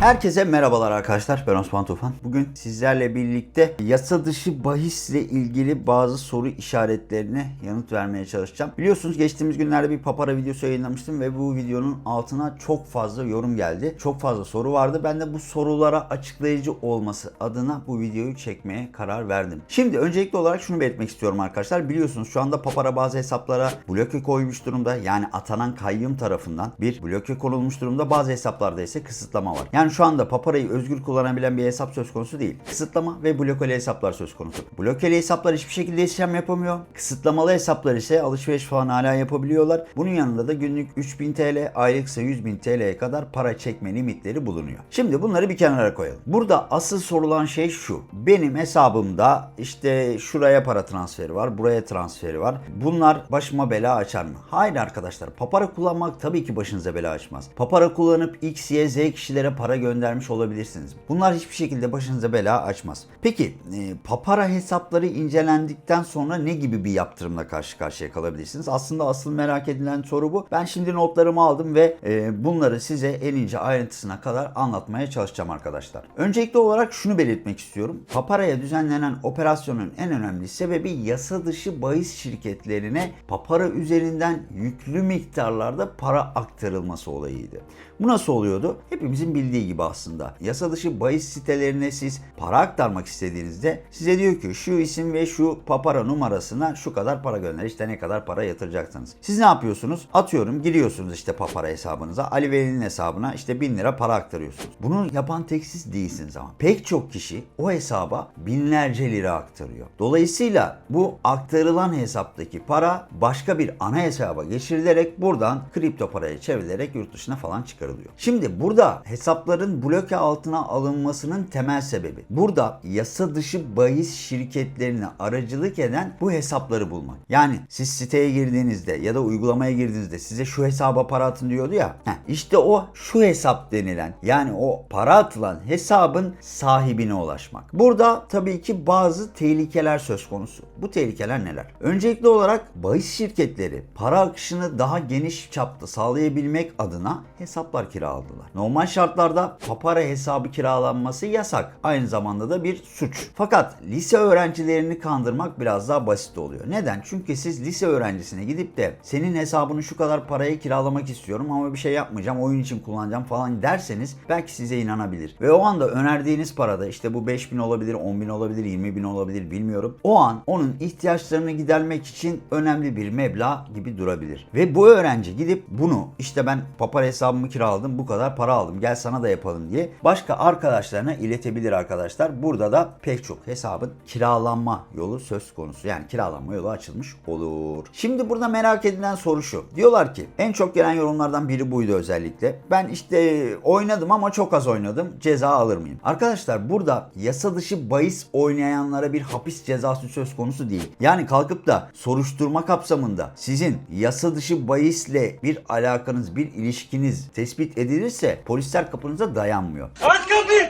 Herkese merhabalar arkadaşlar. Ben Osman Tufan. Bugün sizlerle birlikte yasa dışı bahisle ilgili bazı soru işaretlerine yanıt vermeye çalışacağım. Biliyorsunuz geçtiğimiz günlerde bir papara videosu yayınlamıştım ve bu videonun altına çok fazla yorum geldi. Çok fazla soru vardı. Ben de bu sorulara açıklayıcı olması adına bu videoyu çekmeye karar verdim. Şimdi öncelikli olarak şunu belirtmek istiyorum arkadaşlar. Biliyorsunuz şu anda papara bazı hesaplara bloke koymuş durumda. Yani atanan kayyum tarafından bir bloke konulmuş durumda. Bazı hesaplarda ise kısıtlama var. Yani şu anda paparayı özgür kullanabilen bir hesap söz konusu değil. Kısıtlama ve blokeli hesaplar söz konusu. Blokeli hesaplar hiçbir şekilde işlem yapamıyor. Kısıtlamalı hesaplar ise alışveriş falan hala yapabiliyorlar. Bunun yanında da günlük 3000 TL, aylıksa 100.000 TL'ye kadar para çekme limitleri bulunuyor. Şimdi bunları bir kenara koyalım. Burada asıl sorulan şey şu. Benim hesabımda işte şuraya para transferi var, buraya transferi var. Bunlar başıma bela açar mı? Hayır arkadaşlar. Papara kullanmak tabii ki başınıza bela açmaz. Papara kullanıp X, Y, Z kişilere para göndermiş olabilirsiniz. Bunlar hiçbir şekilde başınıza bela açmaz. Peki e, papara hesapları incelendikten sonra ne gibi bir yaptırımla karşı karşıya kalabilirsiniz? Aslında asıl merak edilen soru bu. Ben şimdi notlarımı aldım ve e, bunları size en ince ayrıntısına kadar anlatmaya çalışacağım arkadaşlar. Öncelikli olarak şunu belirtmek istiyorum. Paparaya düzenlenen operasyonun en önemli sebebi yasa dışı bahis şirketlerine papara üzerinden yüklü miktarlarda para aktarılması olayıydı. Bu nasıl oluyordu? Hepimizin bildiği gibi aslında. Yasa dışı bahis sitelerine siz para aktarmak istediğinizde size diyor ki şu isim ve şu papara numarasına şu kadar para gönder. İşte ne kadar para yatıracaksınız. Siz ne yapıyorsunuz? Atıyorum giriyorsunuz işte papara hesabınıza. Ali Veli'nin hesabına işte 1000 lira para aktarıyorsunuz. Bunu yapan tek siz değilsiniz ama. Pek çok kişi o hesaba binlerce lira aktarıyor. Dolayısıyla bu aktarılan hesaptaki para başka bir ana hesaba geçirilerek buradan kripto paraya çevrilerek yurt dışına falan çıkarılıyor. Şimdi burada hesapların bloke altına alınmasının temel sebebi burada yasa dışı bahis şirketlerine aracılık eden bu hesapları bulmak. Yani siz siteye girdiğinizde ya da uygulamaya girdiğinizde size şu hesaba para atın diyordu ya. Heh, işte o şu hesap denilen yani o para atılan hesabın sahibine ulaşmak. Burada tabii ki bazı tehlikeler söz konusu. Bu tehlikeler neler? Öncelikli olarak bahis şirketleri para akışını daha geniş çapta sağlayabilmek adına hesaplar kiraladılar. Normal şartlarda papara hesabı kiralanması yasak. Aynı zamanda da bir suç. Fakat lise öğrencilerini kandırmak biraz daha basit oluyor. Neden? Çünkü siz lise öğrencisine gidip de senin hesabını şu kadar paraya kiralamak istiyorum ama bir şey yapmayacağım, oyun için kullanacağım falan derseniz belki size inanabilir. Ve o anda önerdiğiniz parada işte bu 5000 olabilir, 10.000 olabilir, 20.000 olabilir bilmiyorum. O an onun ihtiyaçlarını gidermek için önemli bir meblağ gibi durabilir. Ve bu öğrenci gidip bunu işte ben papara hesabımı kiraladım bu kadar para aldım gel sana da yapalım diye başka arkadaşlarına iletebilir arkadaşlar. Burada da pek çok hesabın kiralanma yolu söz konusu. Yani kiralanma yolu açılmış olur. Şimdi burada merak edilen soru şu. Diyorlar ki en çok gelen yorumlardan biri buydu özellikle. Ben işte oynadım ama çok az oynadım. Ceza alır mıyım? Arkadaşlar burada yasa dışı bahis oynayanlara bir hapis cezası söz konusu değil. Yani kalkıp da soruşturma kapsamında sizin yasa dışı bahisle bir alakanız, bir ilişkiniz tespit edilirse polisler kapınıza dayanmıyor. Aç!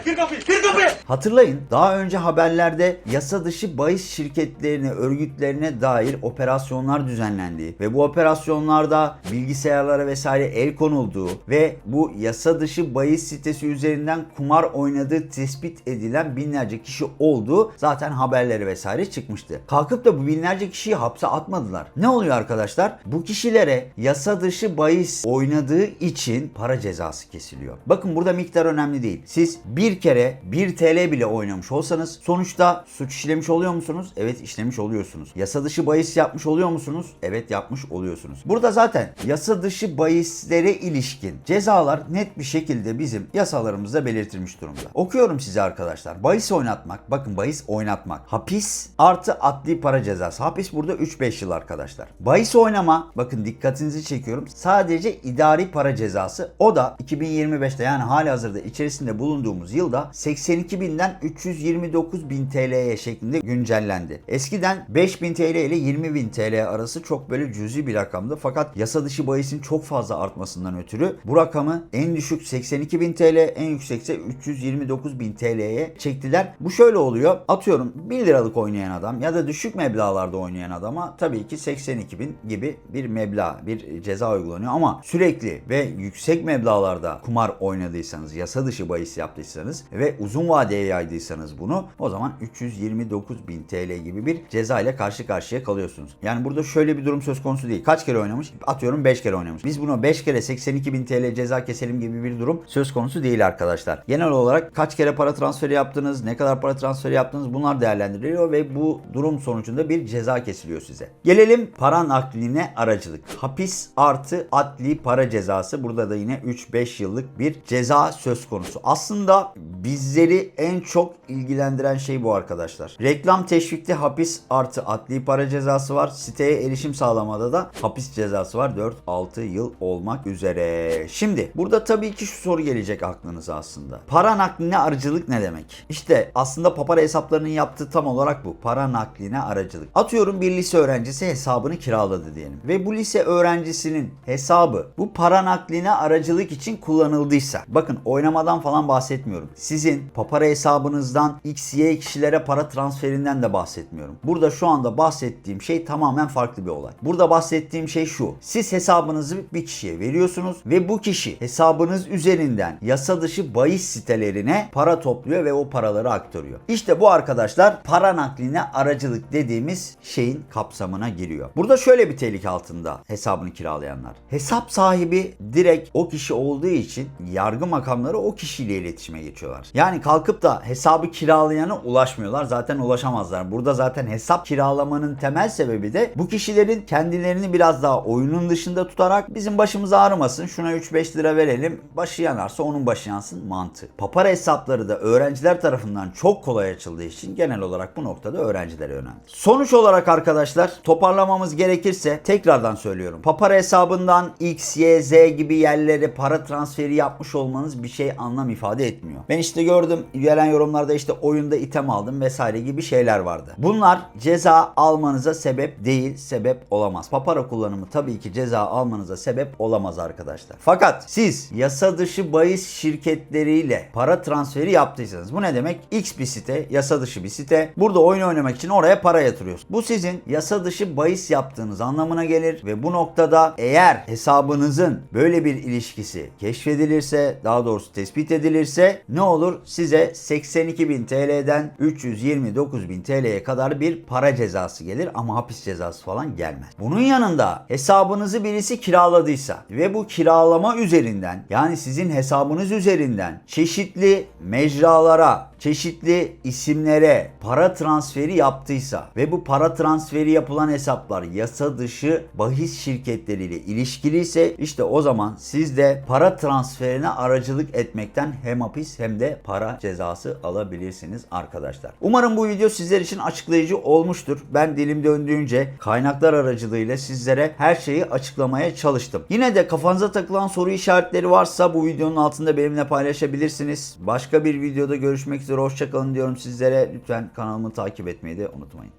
Kır kapıyı! Kır kapıyı! Hatırlayın daha önce haberlerde yasa dışı bahis şirketlerine, örgütlerine dair operasyonlar düzenlendiği ve bu operasyonlarda bilgisayarlara vesaire el konulduğu ve bu yasa dışı bahis sitesi üzerinden kumar oynadığı tespit edilen binlerce kişi olduğu zaten haberleri vesaire çıkmıştı. Kalkıp da bu binlerce kişiyi hapse atmadılar. Ne oluyor arkadaşlar? Bu kişilere yasa dışı bahis oynadığı için para cezası kesiliyor. Bakın burada miktar önemli değil. Siz bir kere 1 TL bile oynamış olsanız sonuçta suç işlemiş oluyor musunuz? Evet işlemiş oluyorsunuz. Yasa dışı bahis yapmış oluyor musunuz? Evet yapmış oluyorsunuz. Burada zaten yasa dışı bahislere ilişkin cezalar net bir şekilde bizim yasalarımızda belirtilmiş durumda. Okuyorum size arkadaşlar. Bahis oynatmak, bakın bahis oynatmak. Hapis artı adli para cezası. Hapis burada 3-5 yıl arkadaşlar. Bahis oynama, bakın dikkatinizi çekiyorum. Sadece idari para cezası. O da 2025'te yani hali hazırda içerisinde bulunduğumuz yılda 82 binden 329 bin TL'ye şeklinde güncellendi. Eskiden 5 bin TL ile 20 bin TL arası çok böyle cüzi bir rakamdı. Fakat yasa dışı bahisin çok fazla artmasından ötürü bu rakamı en düşük 82 bin TL, en yüksekse 329 bin TL'ye çektiler. Bu şöyle oluyor. Atıyorum 1 liralık oynayan adam ya da düşük meblağlarda oynayan adama tabii ki 82 bin gibi bir meblağ, bir ceza uygulanıyor. Ama sürekli ve yüksek meblağlarda kumar oynadıysanız, yasa dışı bahis yaptıysanız ve uzun vadeye yaydıysanız bunu o zaman 329 bin TL gibi bir ceza ile karşı karşıya kalıyorsunuz. Yani burada şöyle bir durum söz konusu değil. Kaç kere oynamış? Atıyorum 5 kere oynamış. Biz bunu 5 kere 82 bin TL ceza keselim gibi bir durum söz konusu değil arkadaşlar. Genel olarak kaç kere para transferi yaptınız, ne kadar para transferi yaptınız bunlar değerlendiriliyor ve bu durum sonucunda bir ceza kesiliyor size. Gelelim para nakline aracılık. Hapis artı adli para cezası. Burada da yine 3-5 yıllık bir ceza söz konusu. Aslında bizleri en çok ilgilendiren şey bu arkadaşlar. Reklam teşvikte hapis artı adli para cezası var. Siteye erişim sağlamada da hapis cezası var. 4-6 yıl olmak üzere. Şimdi burada tabii ki şu soru gelecek aklınıza aslında. Para nakline aracılık ne demek? İşte aslında papara hesaplarının yaptığı tam olarak bu. Para nakline aracılık. Atıyorum bir lise öğrencisi hesabını kiraladı diyelim. Ve bu lise öğrencisinin hesabı bu para nakline aracılık için kullanıldıysa. Bakın oynamadan falan bahsetmiyorum. Sizin papara hesabınızdan X, Y kişilere para transferinden de bahsetmiyorum. Burada şu anda bahsettiğim şey tamamen farklı bir olay. Burada bahsettiğim şey şu. Siz hesabınızı bir kişiye veriyorsunuz ve bu kişi hesabınız üzerinden yasa dışı bahis sitelerine para topluyor ve o paraları aktarıyor. İşte bu arkadaşlar para nakline aracılık dediğimiz şeyin kapsamına giriyor. Burada şöyle bir tehlike altında hesabını kiralayanlar. Hesap sahibi direkt o kişi olduğu için yargı makamları o kişiyle iletişime geçiyorlar. Yani kalkıp da hesabı kiralayana ulaşmıyorlar. Zaten ulaşamazlar. Burada zaten hesap kiralamanın temel sebebi de bu kişilerin kendilerini biraz daha oyunun dışında tutarak bizim başımız ağrımasın şuna 3-5 lira verelim başı yanarsa onun başı yansın mantığı. Papara hesapları da öğrenciler tarafından çok kolay açıldığı için genel olarak bu noktada öğrencilere yöneldi. Sonuç olarak arkadaşlar toparlamamız gerekirse tekrardan söylüyorum. Papara hesabından X, Y, Z gibi yerlere para transferi yapmış olmanız bir şey anlam ifade etmiyor. Ben işte gördüm gelen yorumlarda işte oyunda item aldım vesaire gibi şeyler vardı. Bunlar ceza almanıza sebep değil, sebep olamaz. Papara kullanımı tabii ki ceza almanıza sebep olamaz arkadaşlar. Fakat siz yasa dışı bahis şirketleriyle para transferi yaptıysanız bu ne demek? X bir site, yasa dışı bir site. Burada oyun oynamak için oraya para yatırıyorsunuz. Bu sizin yasa dışı bahis yaptığınız anlamına gelir ve bu noktada eğer hesabınızın böyle bir ilişkisi keşfedilirse, daha doğrusu tespit edilirse ne olur? Size 82.000 TL'den 329.000 TL'ye kadar bir para cezası gelir ama hapis cezası falan gelmez. Bunun yanında hesabınızı birisi kiraladıysa ve bu kiralama üzerinden yani sizin hesabınız üzerinden çeşitli mecralara, çeşitli isimlere para transferi yaptıysa ve bu para transferi yapılan hesaplar yasa dışı bahis şirketleriyle ilişkiliyse işte o zaman siz de para transferine aracılık etmekten hem hapis hem de para cezası alabilirsiniz arkadaşlar. Umarım bu video sizler için açıklayıcı olmuştur. Ben dilim döndüğünce kaynaklar aracılığıyla sizlere her şeyi açıklamaya çalıştım. Yine de kafanıza takılan soru işaretleri varsa bu videonun altında benimle paylaşabilirsiniz. Başka bir videoda görüşmek üzere hoşçakalın diyorum sizlere. Lütfen kanalımı takip etmeyi de unutmayın.